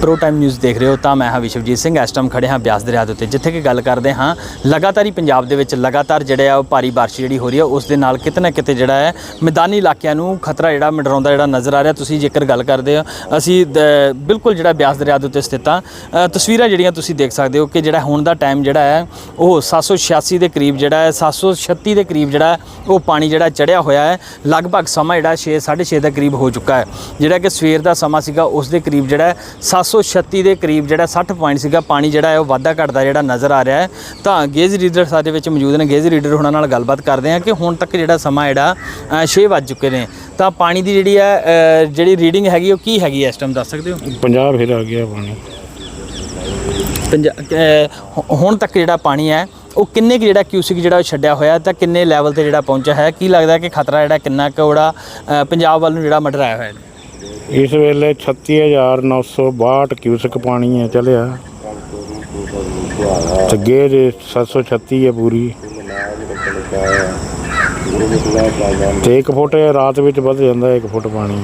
Pro time news ਦੇਖ ਰਹੇ ਹੋ ਤਾਂ ਮੈਂ ਹਾਂ ਵਿਸ਼ਵਜੀਤ ਸਿੰਘ। ਇਸ ਟਾਈਮ ਖੜੇ ਹਾਂ ਬਿਆਸ ਦਰਿਆ ਦੇ ਉੱਤੇ, ਜਿੱਥੇ ਕਿ ਗੱਲ ਕਰਦੇ ਹਾਂ, ਲਗਾਤਾਰ ਹੀ ਪੰਜਾਬ ਦੇ ਵਿੱਚ ਲਗਾਤਾਰ ਜਿਹੜੇ ਆ ਉਹ ਭਾਰੀ ਬਾਰਿਸ਼ ਜਿਹੜੀ ਹੋ ਰਹੀ ਹੈ ਉਸ ਦੇ ਨਾਲ ਕਿਤੇ ਨਾ ਕਿਤੇ ਜਿਹੜਾ ਹੈ, ਮੈਦਾਨੀ ਇਲਾਕਿਆਂ ਨੂੰ ਖਤਰਾ ਜਿਹੜਾ ਮੰਡਰਾਉਂਦਾ ਜਿਹੜਾ ਨਜ਼ਰ ਆ ਰਿਹਾ। ਤੁਸੀਂ ਜੇਕਰ ਗੱਲ ਕਰਦੇ ਹੋ, ਅਸੀਂ ਬਿਲਕੁਲ ਜਿਹੜਾ ਬਿਆਸ ਦਰਿਆ ਦੇ ਉੱਤੇ ਸਥਿਤ ਹਾਂ ਤਸਵੀਰਾਂ ਜਿਹੜੀਆਂ ਤੁਸੀਂ ਦੇਖ ਸਕਦੇ ਹੋ ਕਿ ਜਿਹੜਾ ਹੁਣ ਦਾ ਟਾਈਮ ਜਿਹੜਾ ਹੈ, ਉਹ 786 ਦੇ ਕਰੀਬ ਜਿਹੜਾ ਹੈ 736 ਦੇ ਕਰੀਬ ਜਿਹੜਾ ਉਹ ਪਾਣੀ ਜਿਹੜਾ ਚੜਿਆ ਹੋਇਆ ਹੈ। ਲਗਭਗ ਸਮਾਂ ਜਿਹੜਾ 6 6:30 ਦੇ ਕਰੀਬ ਹੋ ਚੁੱਕਾ ਹੈ। ਜਿਹੜਾ ਕਿ ਸਵੇਰ ਦਾ ਸਮਾਂ ਸੀਗਾ, ਉਸ ਦੇ ਕਰੀਬ ਜਿਹੜਾ ਹੈ 736 ਦੇ ਕਰੀਬ ਜਿਹੜਾ 60 ਪੁਆਇੰਟ ਸੀਗਾ ਪਾਣੀ ਜਿਹੜਾ ਹੈ ਉਹ ਵਾਧਾ ਘਟਦਾ ਜਿਹੜਾ ਨਜ਼ਰ ਆ ਰਿਹਾ ਹੈ। ਤਾਂ ਗੇਜ ਰੀਡਰ ਸਾਡੇ ਵਿੱਚ ਮੌਜੂਦ ਨੇ। ਗੇਜ ਰੀਡਰ ਉਹਨਾਂ ਨਾਲ ਗੱਲਬਾਤ ਕਰਦੇ ਹਾਂ ਕਿ ਹੁਣ ਤੱਕ ਜਿਹੜਾ ਸਮਾਂ ਜਿਹੜਾ 6 ਵੱਜ ਚੁੱਕੇ ਨੇ। ਤਾਂ ਪਾਣੀ ਦੀ ਜਿਹੜੀ ਹੈ ਜਿਹੜੀ ਰੀਡਿੰਗ ਹੈਗੀ ਉਹ ਕੀ ਹੈਗੀ ਇਸ ਟਾਈਮ ਦੱਸ ਸਕਦੇ ਹੋ? ਪੰਜਾਬ ਫਿਰ ਆ ਗਿਆ ਪਾਣੀ। ਹੁਣ ਤੱਕ ਜਿਹੜਾ ਪਾਣੀ ਹੈ ਉਹ ਕਿੰਨੇ ਕੁ ਜਿਹੜਾ ਕਿਊਸਿਕ ਜਿਹੜਾ ਛੱਡਿਆ ਹੋਇਆ ਤਾਂ ਕਿੰਨੇ ਲੈਵਲ ਤੇ ਜਿਹੜਾ ਪਹੁੰਚਿਆ ਹੈ? ਕੀ ਲੱਗਦਾ ਕਿ ਖਤਰਾ ਜਿਹੜਾ ਕਿੰਨਾ ਕੁ ਉਹਦਾ ਅਹ ਪੰਜਾਬ ਵੱਲ ਨੂੰ ਜਿਹੜਾ ਮੰਡਰਾਇਆ ਹੋਇਆ ਹੈ? ਇਸ ਵੇਲੇ 36962 ਕਿਊਸਕ ਪਾਣੀ ਹੈ ਚਲਿਆ। ਤੇ ਗੇਜ 736 ਹੈ ਪੂਰੀ। ਤੇ 1 ਫੁੱਟ ਰਾਤ ਵਿੱਚ ਵੱਧ ਜਾਂਦਾ 1 ਫੁੱਟ ਪਾਣੀ।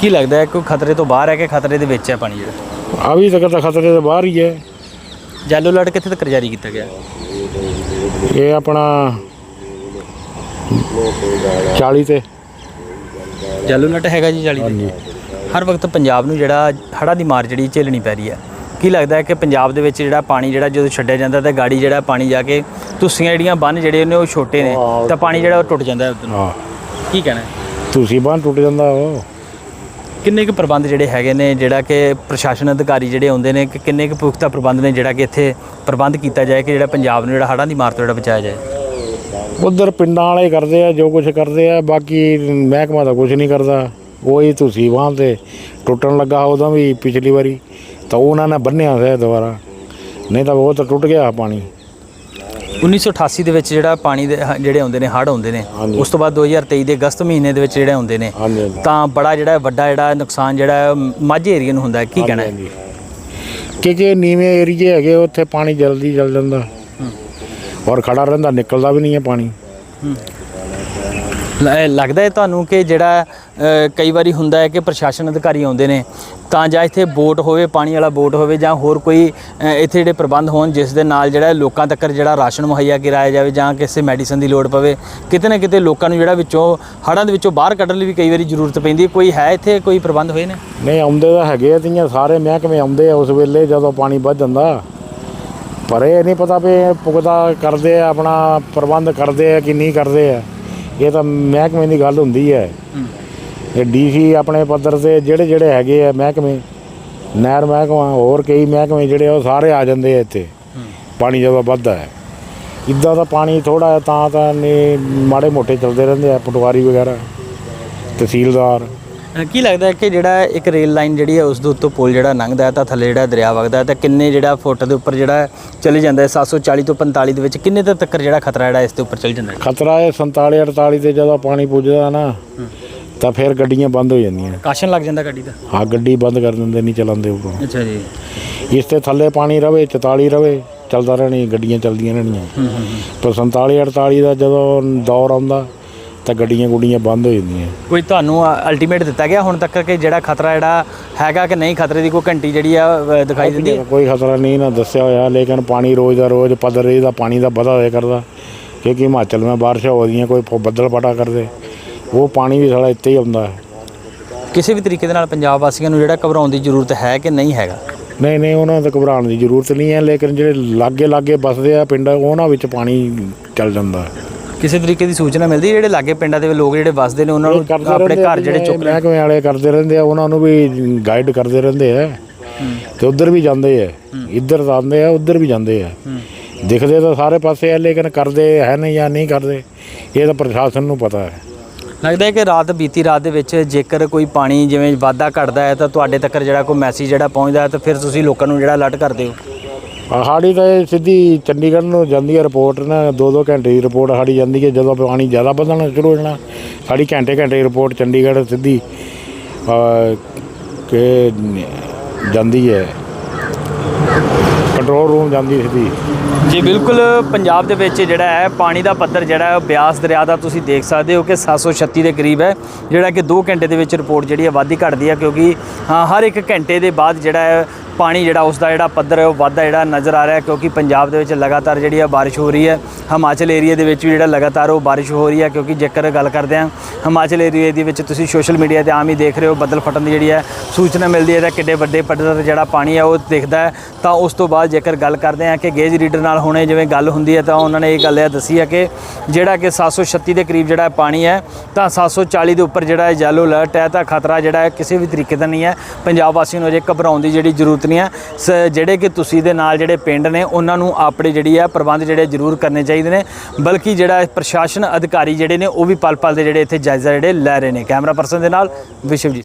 ਕੀ ਲੱਗਦਾ ਹੈ ਕੋਈ ਖਤਰੇ ਤੋਂ ਬਾਹਰ ਹੈ ਕਿ ਖਤਰੇ ਦੇ ਵਿੱਚ ਹੈ ਪਾਣੀ ਜਿਹੜਾ? ਆ ਵੀ ਤੱਕ ਤਾਂ ਖਤਰੇ ਦੇ ਬਾਹਰ ਹੀ ਹੈ। ਜੈਲੋ ਅਲਰਟ ਕਿੱਥੇ ਤੱਕ ਜਾਰੀ ਕੀਤਾ ਗਿਆ? ਇਹ ਆਪਣਾ 40 ਤੇ। ਜੈਲੋ ਅਲਰਟ ਹੈਗਾ ਜੀ 40 ਦੇ। ਹਰ ਵਕਤ ਪੰਜਾਬ ਨੂੰ ਜਿਹੜਾ ਹੜ੍ਹਾਂ ਦੀ ਮਾਰ ਜਿਹੜੀ ਝੇਲਣੀ ਪੈ ਰਹੀ ਹੈ। ਕੀ ਲੱਗਦਾ ਹੈ ਕਿ ਪੰਜਾਬ ਦੇ ਵਿੱਚ ਜਿਹੜਾ ਪਾਣੀ ਜਿਹੜਾ ਜਦੋਂ ਛੱਡਿਆ ਜਾਂਦਾ ਤਾਂ ਗਾੜੀ ਜਿਹੜਾ ਪਾਣੀ ਜਾ ਕੇ ਤੁਸੀਆਂ ਜਿਹੜੀਆਂ ਬੰਨ ਜਿਹੜੇ ਨੇ ਉਹ ਛੋਟੇ ਨੇ ਤਾਂ ਪਾਣੀ ਜਿਹੜਾ ਉਹ ਟੁੱਟ ਜਾਂਦਾ ਹੈ। ਹਾਂ। ਕੀ ਕਹਿਣਾ ਹੈ? ਤੁਸੀਂ ਬਾਂਹ ਟੁੱਟ ਜਾਂਦਾ ਉਹ। ਕਿੰਨੇ ਕੁ ਪ੍ਰਬੰਧ ਜਿਹੜੇ ਹੈਗੇ ਨੇ ਜਿਹੜਾ ਕਿ ਪ੍ਰਸ਼ਾਸਨ ਅਧਿਕਾਰੀ ਜਿਹੜੇ ਆਉਂਦੇ ਨੇ ਕਿ ਕਿੰਨੇ ਕੁ ਪੁਖਤਾ ਪ੍ਰਬੰਧ ਨੇ ਜਿਹੜਾ ਕਿ ਇੱਥੇ ਪ੍ਰਬੰਧ ਕੀਤਾ ਜਾਏ ਕਿ ਜਿਹੜਾ ਪੰਜਾਬ ਨੂੰ ਜਿਹੜਾ ਹੜ੍ਹਾਂ ਦੀ ਮਾਰ ਤੋਂ ਜਿਹੜਾ ਬਚਾਇਆ ਜਾਏ? ਉਧਰ ਪਿੰਡਾਂ ਵਾਲੇ ਕਰਦੇ ਆ ਜੋ ਕੁਝ ਕਰਦੇ ਆ ਬਾਕੀ ਮਹਿਕਮਾ ਤਾਂ ਕੁਝ ਨਹੀਂ ਕਰਦਾ। ਉਹੀ ਤੁਸੀਂ ਬਾਂਹ ਤੇ ਟੁੱਟਣ ਲੱਗਾ ਉਦੋਂ ਵੀ ਪਿਛਲੀ ਵਾਰੀ ਤਾਂ ਉਹਨਾਂ ਨੇ ਬੰਨਿਆ ਹੋਇਆ ਦੁਬਾਰਾ। ਨਹੀਂ ਤਾਂ ਉਹ ਤਾਂ ਟੁੱਟ ਗਿਆ ਪਾਣੀ। 1988 ਦੇ ਵਿੱਚ ਜਿਹੜਾ ਪਾਣੀ ਦੇ ਹ- ਜਿਹੜੇ ਆਉਂਦੇ ਨੇ ਹੜ੍ਹ ਆਉਂਦੇ ਨੇ ਹਾਂਜੀ। ਉਸ ਤੋਂ ਬਾਅਦ 2023 ਦੇ ਅਗਸਤ ਮਹੀਨੇ ਦੇ ਵਿੱਚ ਜਿਹੜੇ ਆਉਂਦੇ ਨੇ ਹਾਂਜੀ ਹਾਂਜੀ। ਤਾਂ ਬੜਾ ਜਿਹੜਾ ਵੱਡਾ ਜਿਹੜਾ ਨੁਕਸਾਨ ਜਿਹੜਾ ਮਾਝੇ ਏਰੀਆ ਨੂੰ ਹੁੰਦਾ ਹੈ ਕੀ ਕਹਿਣਾ ਹੈ? ਹਾਂਜੀ। ਕਿਉਂਕਿ ਨੀਵੇਂ ਏਰੀਏ ਹੈਗੇ ਉੱਥੇ ਪਾਣੀ ਜਲਦੀ ਚੱਲ ਜਾਂਦਾ। ਔਰ ਖੜਾ ਰਹਿੰਦਾ ਨਿਕਲਦਾ ਵੀ ਨਹੀਂ ਹੈ ਪਾਣੀ। ਲੱਗਦਾ ਹੈ ਤੁਹਾਨੂੰ ਕਿ ਜਿਹੜਾ ਕਈ ਵਾਰੀ ਹੁੰਦਾ ਹੈ ਕਿ ਪ੍ਰਸ਼ਾਸਨ ਅਧਿਕਾਰੀ ਆਉਂਦੇ ਨੇ ਤਾਂ ਜਾਂ ਇੱਥੇ ਬੋਟ ਹੋਵੇ ਪਾਣੀ ਵਾਲਾ ਬੋਟ ਹੋਵੇ ਜਾਂ ਹੋਰ ਕੋਈ ਇੱਥੇ ਜਿਹੜੇ ਪ੍ਰਬੰਧ ਹੋਣ ਜਿਸ ਦੇ ਨਾਲ ਜਿਹੜਾ ਲੋਕਾਂ ਤੱਕ ਜਿਹੜਾ ਰਾਸ਼ਨ ਮੁਹੱਈਆ ਕਰਾਇਆ ਜਾਵੇ ਜਾਂ ਕਿਸੇ ਮੈਡੀਸਨ ਦੀ ਲੋੜ ਪਵੇ ਕਿਤੇ ਨਾ ਕਿਤੇ ਲੋਕਾਂ ਨੂੰ ਜਿਹੜਾ ਵਿੱਚੋਂ ਹੜ੍ਹਾਂ ਦੇ ਵਿੱਚੋਂ ਬਾਹਰ ਕੱਢਣ ਲਈ ਵੀ ਕਈ ਵਾਰੀ ਜ਼ਰੂਰਤ ਪੈਂਦੀ ਹੈ। ਕੋਈ ਹੈ ਇੱਥੇ ਕੋਈ ਪ੍ਰਬੰਧ ਹੋਏ ਨੇ? ਨਹੀਂ ਆਉਂਦੇ ਤਾਂ ਹੈਗੇ ਆ ਤੀਆਂ ਸਾਰੇ ਮਹਿਕਮੇ ਆਉਂਦੇ ਆ ਉਸ ਵੇਲੇ ਜਦੋਂ ਪਾਣੀ ਵੱਧ ਜਾਂਦਾ। ਪਰ ਇਹ ਨਹੀਂ ਪਤਾ ਵੀ ਪੁਗਦਾ ਕਰਦੇ ਆ ਆਪਣਾ ਪ੍ਰਬੰਧ ਕਰਦੇ ਆ ਕਿ ਨਹੀਂ ਕਰਦੇ ਆ। ਇਹ ਤਾਂ ਮਹਿਕਮੇ ਦੀ ਗੱਲ ਹੁੰਦੀ ਹੈ। ਇਹ ਡੀਸੀ ਆਪਣੇ ਪੱਧਰ ਤੇ ਜਿਹੜੇ ਜਿਹੜੇ ਹੈਗੇ ਆ ਮਹਿਕਮੇ ਨਹਿਰ ਮਹਿਕਮਾ ਹੋਰ ਕਈ ਮਹਿਕਮੇ ਜਿਹੜੇ ਉਹ ਸਾਰੇ ਆ ਜਾਂਦੇ ਆ ਇੱਥੇ। ਪਾਣੀ ਜਦੋਂ ਵੱਧਦਾ ਹੈ। ਇੱਦਾਂ ਦਾ ਪਾਣੀ ਥੋੜਾ ਤਾਂ ਤਾਂ ਨਹੀਂ ਮਾੜੇ ਮੋਟੇ ਚੱਲਦੇ ਰਹਿੰਦੇ ਆ ਪਟਵਾਰੀ ਵਗੈਰਾ ਤਹਿਸੀਲਦਾਰ। ਕੀ ਲੱਗਦਾ ਹੈ ਕਿ ਜਿਹੜਾ ਇੱਕ ਰੇਲ ਲਾਈਨ ਜਿਹੜੀ ਹੈ ਉਸ ਦੇ ਉੱਤੋਂ ਪੁਲ ਜਿਹੜਾ ਲੰਘਦਾ ਹੈ ਤਾਂ ਥੱਲੇ ਜਿਹੜਾ ਦਰਿਆ ਵਗਦਾ ਹੈ ਤਾਂ ਕਿੰਨੇ ਜਿਹੜਾ ਫੁੱਟ ਦੇ ਉੱਪਰ ਜਿਹੜਾ ਚਲੇ ਜਾਂਦਾ ਹੈ? 740 ਤੋਂ 45 ਦੇ ਵਿੱਚ ਕਿੰਨੇ ਤੱਕ ਤੱਕ ਜਿਹੜਾ ਖਤਰਾ ਜਿਹੜਾ ਇਸ ਦੇ ਉੱਪਰ ਚਲ ਜਾਂਦਾ ਹੈ? ਖਤਰਾ ਹੈ 47 48 ਤੇ ਜਦੋਂ ਪਾਣੀ ਪੁੱਜਦਾ ਨਾ ਤਾਂ ਫਿਰ ਗੱਡੀਆਂ ਬੰਦ ਹੋ ਜਾਂਦੀਆਂ। ਕਾਸ਼ਨ ਲੱਗ ਜਾਂਦਾ ਗੱਡੀ ਦਾ? ਹਾਂ ਗੱਡੀ ਬੰਦ ਕਰ ਦਿੰਦੇ ਨਹੀਂ ਚਲਾਉਂਦੇ ਉੱਪਰੋਂ ਅੱਛਾ ਜੀ। ਇਸ ਤੇ ਥੱਲੇ ਪਾਣੀ ਰਵੇ 44 ਰਵੇ ਚੱਲਦਾ ਰਹਿਣੀ ਗੱਡੀਆਂ ਚੱਲਦੀਆਂ ਰਹਿਣੀਆਂ। ਪਰ 47 48 ਦਾ ਜਦੋਂ ਦੌਰ ਆਉਂਦਾ ਤਾਂ ਗੱਡੀਆਂ ਗੁੱਡੀਆਂ ਬੰਦ ਹੋ ਜਾਂਦੀਆਂ। ਕੋਈ ਤੁਹਾਨੂੰ ਅਲਟੀਮੇਟ ਦਿੱਤਾ ਗਿਆ ਹੁਣ ਤੱਕ ਕਿ ਜਿਹੜਾ ਖਤਰਾ ਜਿਹੜਾ ਹੈਗਾ ਕਿ ਨਹੀਂ ਖਤਰੇ ਦੀ ਕੋਈ ਘੰਟੀ ਜਿਹੜੀ ਆ ਅ, ਦਿਖਾਈ ਦਿੰਦੀ? ਹੈ ਕੋਈ ਖਤਰਾ ਨਹੀਂ ਨਾ ਦੱਸਿਆ ਹੋਇਆ ਲੇਕਿਨ ਪਾਣੀ ਰੋਜ਼ ਦਾ ਰੋਜ਼ ਪੱਧਰ ਇਹਦਾ ਪਾਣੀ ਦਾ ਵਧਾ ਹੋਇਆ ਕਰਦਾ। ਕਿਉਂਕਿ ਹਿਮਾਚਲ ਵਿੱਚ ਬਾਰਿਸ਼ਾਂ ਹੋ ਰਹੀਆਂ ਕੋਈ ਪ- ਬੱਦਲ ਪਟਾ ਕਰਦੇ। ਉਹ ਪਾਣੀ ਵੀ ਸਾਲਾ ਇੱਥੇ ਹੀ ਆਉਂਦਾ। ਹੈ ਕਿਸੇ ਵੀ ਤਰੀਕੇ ਦੇ ਨਾਲ ਪੰਜਾਬ ਵਾਸੀਆਂ ਨੂੰ ਜਿਹੜਾ ਘਬਰਾਉਣ ਦੀ ਜ਼ਰੂਰਤ ਹੈ ਕਿ ਨਹੀਂ ਹੈਗਾ? ਨਹੀਂ ਨਹੀਂ ਉਹਨਾਂ ਨੂੰ ਤਾਂ ਘਬਰਾਉਣ ਦੀ ਜ਼ਰੂਰਤ ਨਹੀਂ ਹੈ ਲੇਕਿਨ ਜਿਹੜੇ ਲਾਗੇ ਲਾਗੇ ਵੱਸਦੇ ਆ ਪਿੰਡ ਉਹਨਾਂ ਵਿੱਚ ਪਾਣੀ ਚੱਲ ਜਾਂਦਾ। ਹੈ ਕਿਸੇ ਤਰੀਕੇ ਦੀ ਸੂਚਨਾ ਮਿਲਦੀ ਜਿਹੜੇ ਲਾਗੇ ਪਿੰਡਾਂ ਦੇ ਲੋਕ ਜਿਹੜੇ ਵੱਸਦੇ ਨੇ ਉਹਨਾਂ ਨੂੰ ਆਪਣੇ ਘਰ ਜਿਹੜੇ ਚੁੱਕ ਲੈਣ। ਮਹਿਕਮੇ ਵਾਲੇ ਕਰਦੇ ਰਹਿੰਦੇ ਆ ਉਹਨਾਂ ਨੂੰ ਵੀ ਗਾਈਡ ਕਰਦੇ ਰਹਿੰਦੇ ਆ। ਤੇ ਉਧਰ ਵੀ ਜਾਂਦੇ ਆ। ਇੱਧਰ ਆਉਂਦੇ ਆ ਉਧਰ ਵੀ ਜਾਂਦੇ ਆ। ਦਿਖਦੇ ਤਾਂ ਸਾਰੇ ਪਾਸੇ ਆ ਲੇਕਿਨ ਕਰਦੇ ਹੈ ਨਹੀਂ ਜਾਂ ਨਹੀਂ ਕਰਦੇ ਇਹ ਤਾਂ ਪ੍ਰਸ਼ਾਸਨ ਨੂੰ ਪਤਾ ਹੈ। ਲੱਗਦਾ ਹੈ ਕਿ ਰਾਤ ਬੀਤੀ ਰਾਤ ਦੇ ਵਿੱਚ ਜੇਕਰ ਕੋਈ ਪਾਣੀ ਜਿਵੇਂ ਵਾਧਾ ਘਟਦਾ ਹੈ ਤਾਂ ਤੁਹਾਡੇ ਤੱਕ ਜਿਹੜਾ ਕੋਈ ਮੈਸੇਜ ਜਿਹੜਾ ਪਹੁੰਚਦਾ ਹੈ ਤਾਂ ਫਿਰ ਤੁਸੀਂ ਲੋਕਾਂ ਨੂੰ ਜਿਹੜਾ ਅਲਰਟ ਕਰਦੇ ਹੋ? ਹਾੜੀ ਤਾਂ ਇਹ ਸਿੱਧੀ ਚੰਡੀਗੜ੍ਹ ਨੂੰ ਜਾਂਦੀ ਹੈ ਰਿਪੋਰਟ ਨਾ ਦੋ ਦੋ ਘੰਟੇ ਦੀ ਰਿਪੋਰਟ ਹਾੜੀ ਜਾਂਦੀ ਹੈ ਜਦੋਂ ਪਾਣੀ ਜ਼ਿਆਦਾ ਵਧਣਾ ਸ਼ੁਰੂ ਹੋ ਜਾਣਾ। ਸਾਡੀ ਘੰਟੇ ਘੰਟੇ ਦੀ ਰਿਪੋਰਟ ਚੰਡੀਗੜ੍ਹ ਸਿੱਧੀ ਕਿ ਜਾਂਦੀ ਹੈ ਕੰਟਰੋਲ ਰੂਮ ਜਾਂਦੀ ਸਿੱਧੀ। ਜੀ ਬਿਲਕੁਲ ਪੰਜਾਬ ਦੇ ਵਿੱਚ ਜਿਹੜਾ ਹੈ ਪਾਣੀ ਦਾ ਪੱਧਰ ਜਿਹੜਾ ਹੈ ਬਿਆਸ ਦਰਿਆ ਦਾ ਤੁਸੀਂ ਦੇਖ ਸਕਦੇ ਹੋ ਕਿ 736 ਦੇ ਕਰੀਬ ਹੈ ਜਿਹੜਾ ਕਿ 2 ਘੰਟੇ ਦੇ ਵਿੱਚ ਰਿਪੋਰਟ ਜਿਹੜੀ ਹੈ ਵਾਧੀ ਘਟਦੀ ਹੈ ਕਿਉਂਕਿ ਹਾਂ, ਹਰ ਇੱਕ ਘੰਟੇ ਦੇ ਬਾਅਦ ਜਿਹੜਾ ਹੈ ਪਾਣੀ ਜਿਹੜਾ ਉਸ ਦਾ ਜਿਹੜਾ ਪੱਧਰ ਹੈ, ਉਹ ਵੱਧਦਾ ਜਿਹੜਾ ਨਜ਼ਰ ਆ ਰਿਹਾ ਕਿਉਂਕਿ ਪੰਜਾਬ ਦੇ ਵਿੱਚ ਲਗਾਤਾਰ ਜਿਹੜੀ ਆ ਬਾਰਿਸ਼ ਹੋ ਰਹੀ ਹੈ। ਹਿਮਾਚਲ ਏਰੀਆ ਦੇ ਵਿੱਚ ਵੀ ਜਿਹੜਾ ਲਗਾਤਾਰ ਉਹ ਬਾਰਿਸ਼ ਹੋ ਰਹੀ ਹੈ, ਕਿਉਂਕਿ ਜੇਕਰ ਗੱਲ ਕਰਦੇ ਹਾਂ ਹਿਮਾਚਲ ਏਰੀਆ ਦੇ ਵਿੱਚ ਤੁਸੀਂ ਸੋਸ਼ਲ ਮੀਡੀਆ ਤੇ ਆਮ ਹੀ ਦੇਖ ਰਹੇ ਹੋ, ਬੱਦਲ ਫਟਣ ਦੀ ਜਿਹੜੀ ਹੈ ਸੂਚਨਾ ਮਿਲਦੀ ਹੈ ਤਾਂ ਕਿੱਡੇ ਵੱਡੇ ਪੱਧਰ ਤੇ ਜਿਹੜਾ ਪਾਣੀ ਹੈ ਉਹ ਦਿਖਦਾ ਹੈ। ਤਾਂ ਉਸ ਤੋਂ ਬਾਅਦ ਜੇਕਰ ਗੱਲ ਕਰਦੇ ਹਾਂ ਕਿ ਗੇਜ ਰੀਡਰ ਨਾਲ ਹੁਣੇ ਜਿਵੇਂ ਗੱਲ ਹੁੰਦੀ ਹੈ ਤਾਂ ਉਹਨਾਂ ਨੇ ਇਹ ਗੱਲ ਦੱਸੀ ਹੈ ਕਿ ਜਿਹੜਾ ਕਿ 736 ਦੇ ਕਰੀਬ ਜਿਹੜਾ ਪਾਣੀ ਹੈ, ਤਾਂ 740 ਦੇ ਉੱਪਰ ਜਿਹੜਾ ਯੈਲੋ ਅਲਰਟ ਹੈ, ਤਾਂ ਖਤਰਾ ਜਿਹੜਾ ਹੈ ਕਿਸੇ ਵੀ ਤਰੀਕੇ ਦਾ ਨਹੀਂ ਹੈ। ਪੰਜਾਬ ਵਾਸੀਆਂ ਨੂੰ ਅਜੇ ਘਬਰਾਉਣ ਦੀ ਜਿਹੜੀ ਜ਼ਰੂਰਤ ਨਹੀਂ ਹੈ। ਸ- ਜਿਹੜੇ ਕਿ ਤੁਸੀਂ ਦੇ ਨਾਲ ਜਿਹੜੇ ਪਿੰਡ ਨੇ, ਉਹਨਾਂ ਨੂੰ ਆਪਣੇ ਜਿਹੜੀ ਹੈ ਪ੍ਰਬੰਧ ਜਿਹੜੇ ਜ਼ਰੂਰ ਕਰਨੇ ਚਾਹੀਦੇ ਨੇ। ਬਲਕਿ ਜਿਹੜਾ ਪ੍ਰਸ਼ਾਸਨ ਅਧਿਕਾਰੀ ਜਿਹੜੇ ਨੇ, ਉਹ ਵੀ ਪਲ ਪਲ ਦੇ ਜਿਹੜੇ ਇੱਥੇ ਜਾਇਜ਼ਾ ਜਿਹੜੇ ਲੈ ਰਹੇ ਨੇ ਕੈਮਰਾ ਪਰਸਨ ਦੇ ਨਾਲ ਵਿਸ਼ਵਜੀਤ।